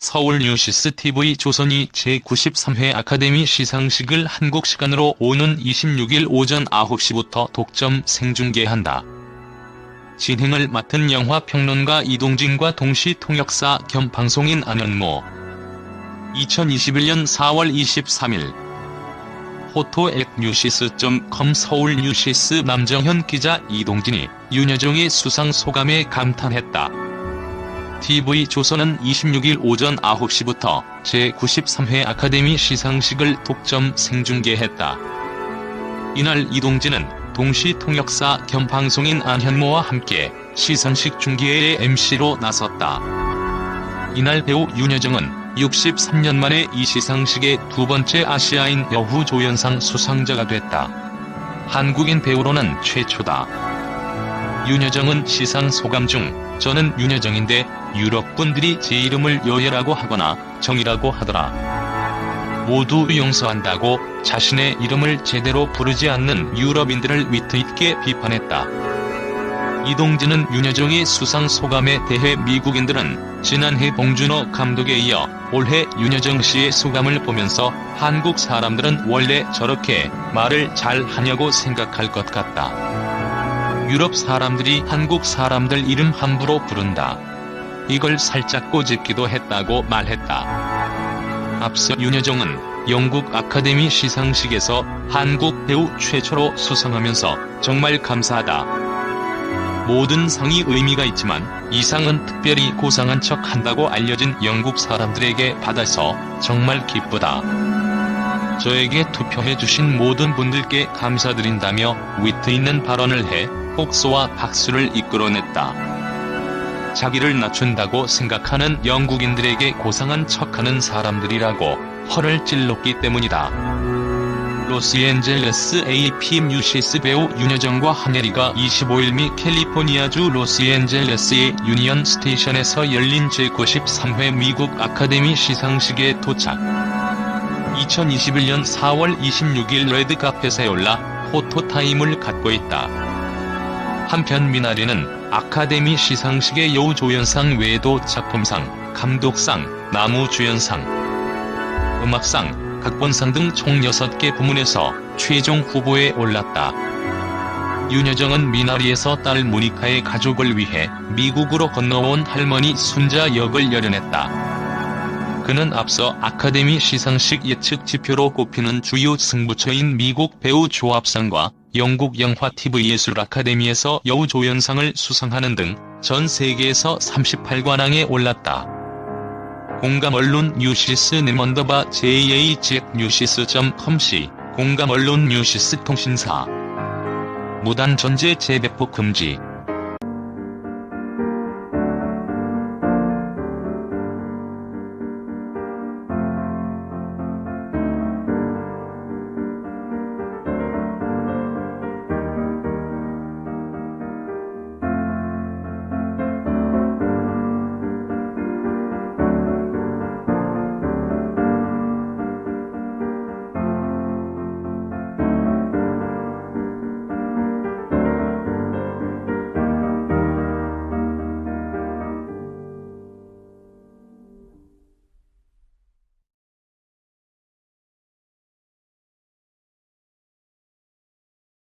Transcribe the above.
서울 뉴시스 TV 조선이 제93회 아카데미 시상식을 한국 시간으로 오는 26일 오전 9시부터 독점 생중계한다. 진행을 맡은 영화평론가 이동진과 동시 통역사 겸 방송인 안현모 2021년 4월 23일 포토액뉴시스.com 서울 뉴시스 남정현 기자 이동진이 윤여정의 수상 소감에 감탄했다. TV조선은 26일 오전 9시부터 제93회 아카데미 시상식을 독점 생중계했다. 이날 이동진은 동시 통역사 겸 방송인 안현모와 함께 시상식 중계의 MC로 나섰다. 이날 배우 윤여정은 63년 만에 이 시상식의 두 번째 아시아인 여후 조연상 수상자가 됐다. 한국인 배우로는 최초다. 윤여정은 시상 소감 중 저는 윤여정인데 유럽 분들이 제 이름을 여예라고 하거나 정이라고 하더라. 모두 용서한다고 자신의 이름을 제대로 부르지 않는 유럽인들을 위트 있게 비판했다. 이동진은 윤여정의 수상 소감에 대해 미국인들은 지난해 봉준호 감독에 이어 올해 윤여정 씨의 소감을 보면서 한국 사람들은 원래 저렇게 말을 잘 하냐고 생각할 것 같다. 유럽 사람들이 한국 사람들 이름 함부로 부른다. 이걸 살짝 꼬집기도 했다고 말했다. 앞서 윤여정은 영국 아카데미 시상식에서 한국 배우 최초로 수상하면서 정말 감사하다. 모든 상이 의미가 있지만 이 상은 특별히 고상한 척 한다고 알려진 영국 사람들에게 받아서 정말 기쁘다. 저에게 투표해주신 모든 분들께 감사드린다며 위트 있는 발언을 해 복수와 박수를 이끌어냈다. 자기를 낮춘다고 생각하는 영국인들에게 고상한 척하는 사람들이라고 허를 찔렀기 때문이다. 로스앤젤레스 AP 뉴시스 배우 윤여정과 한예리가 25일 미 캘리포니아주 로스앤젤레스의 유니언 스테이션에서 열린 제93회 미국 아카데미 시상식에 도착. 2021년 4월 26일 레드카펫에 올라 포토타임을 갖고 있다. 한편 미나리는 아카데미 시상식의 여우조연상 외에도 작품상, 감독상, 나무주연상, 음악상, 각본상 등 총 6개 부문에서 최종 후보에 올랐다. 윤여정은 미나리에서 딸 모니카의 가족을 위해 미국으로 건너온 할머니 순자 역을 열연했다. 그는 앞서 아카데미 시상식 예측 지표로 꼽히는 주요 승부처인 미국 배우 조합상과 영국 영화 TV 예술 아카데미에서 여우조연상을 수상하는 등 전 세계에서 38관왕에 올랐다. 공감 언론 뉴시스 네먼더바 뉴시스.com 시 공감 언론 뉴시스 통신사 무단 전제 재배포 금지